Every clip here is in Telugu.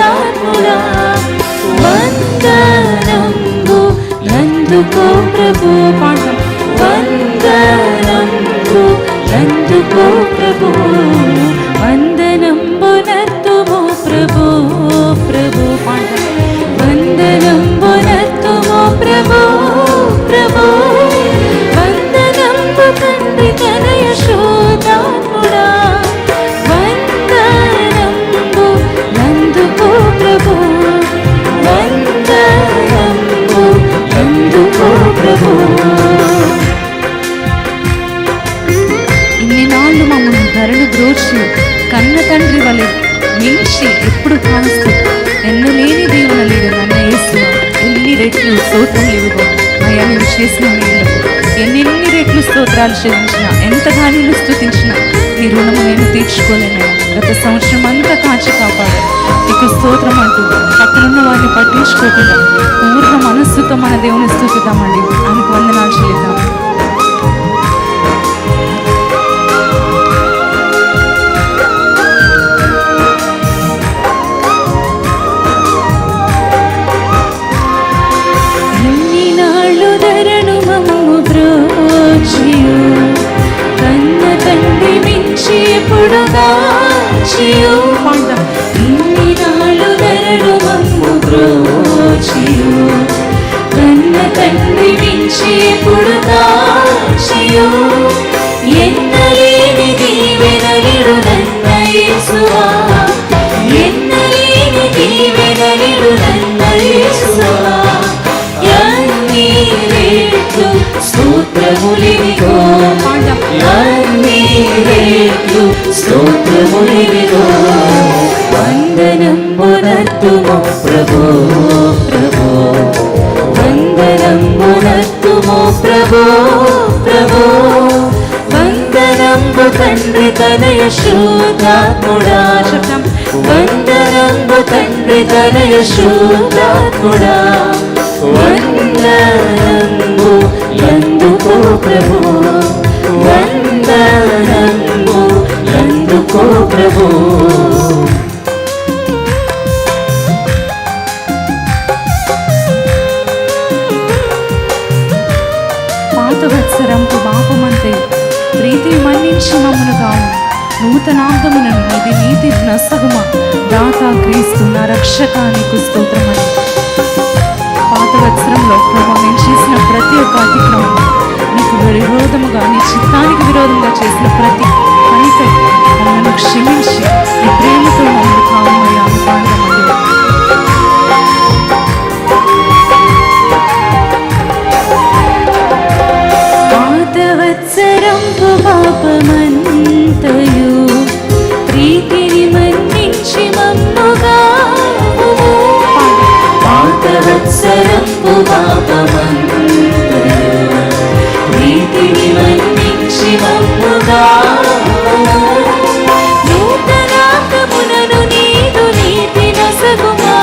పరిశుద్ధాత్ముడా వందనంబు నందుకో ప్రభు పాఠం నాళ్ళు మమ్మల్ని బ్రోచి కన్న తండ్రి వలె మించి ఎప్పుడు కాస్తూ ఎన్నలేని దేవుని లేదు నన్న యేసు. ఎన్ని రెట్లు స్తోత్రం లేవుగా అయ్యా నువ్వు చేసిన మేలు. ఎన్నెన్ని రెట్లు స్తోత్రాలు చెల్లించిన ఎంతగానో స్థుతించిన నీ రుణము నేను తీర్చుకోలేను గత సంవత్సరం అంతా కాచి కాపాడు నీకు స్తోత్రం అంటూ పక్కనున్న వారిని పట్టించుకోకుండా పూర్ణ మనస్సుతో మన దేవుని స్థుతిద్దామండి. ఆయనకు వందనాలు చెల్లిద్దాం. కాచియు ఇన్ని నాళ్ళు ధరను మమ్ము బ్రోచియు. కన్న తండ్రి మించి ఎప్పుడు కాచియు ఎన్నలేని దీవెనలిడు నన్న యేసువా. ఎన్నలేని దీవెనలిడు నన్న యేసువా. రేట్లు స్తోత్రములివిగో వందనంబునత్తుమో ప్రభో ప్రభో. వందనంబునత్తుమో ప్రభో ప్రభో. వందనంబు తండ్రి తనయ శోధాత్ముడా వందనంబు తండ్రి తనయ శోధాత్ముడా వందనంబు ఎందుకో ప్రభు? పాత వత్సరంపు పాపమంతే ప్రీతి మన్నించి మమ్మను కావు నూతనాంగమునను ఇది నీతి నసగుమ దాత క్రీస్తు నా రక్షకానికి స్తోత్రమని. పాత వత్సరంలో ప్రభు నేను చేసిన ప్రతి ఒక్క అతిక్రమం నీకు విరోధముగా నీ చిత్తానికి విరోధంగా చేసిన ప్రతి పాతవత్సరంపు పాపమంతయు ప్రీతిని మన్నించి మమ్ముగా. పాతవత్సరంపు పాపమంతయు ప్రీతిని మన్నించి మమ్ముగా. నూతనాకమునను నీదు నీతి నసగుమా.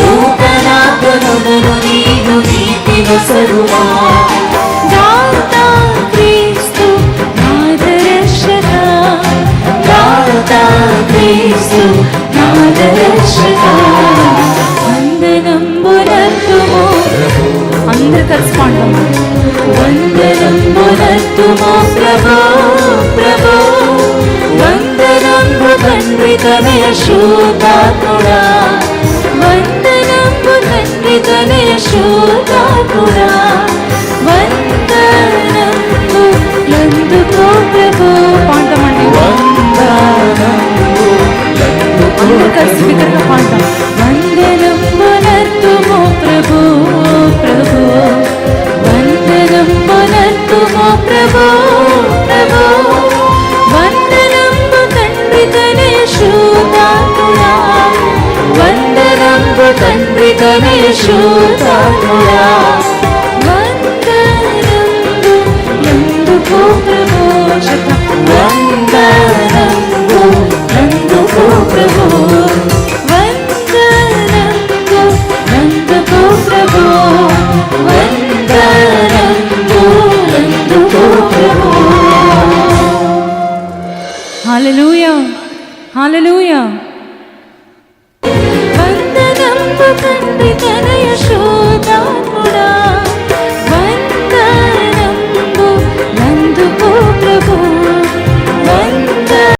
నూతనాకమునను నీదు నీతి నసగుమా. క్రీస్తు నాదరక్షక వందనంబునత్తుమో అందరు కలిసి పాడదాం వందనంబునత్తుమో ప్రభో వందనంబు తండ్రి తనయ శోతాత్ముడా వందనంబు తండ్రి తనయ తండ్రి తనయ శోతాత్ముడా వందనంబు ఎందుకో ప్రభో శతం వందనంబు ఎందుకో ప్రభో వందనంబు ఎందుకో ప్రభో వందనంబు ఎందుకో ప్రభో హల్లెలూయా హల్లెలూయా వందనంబు తండ్రి తనయ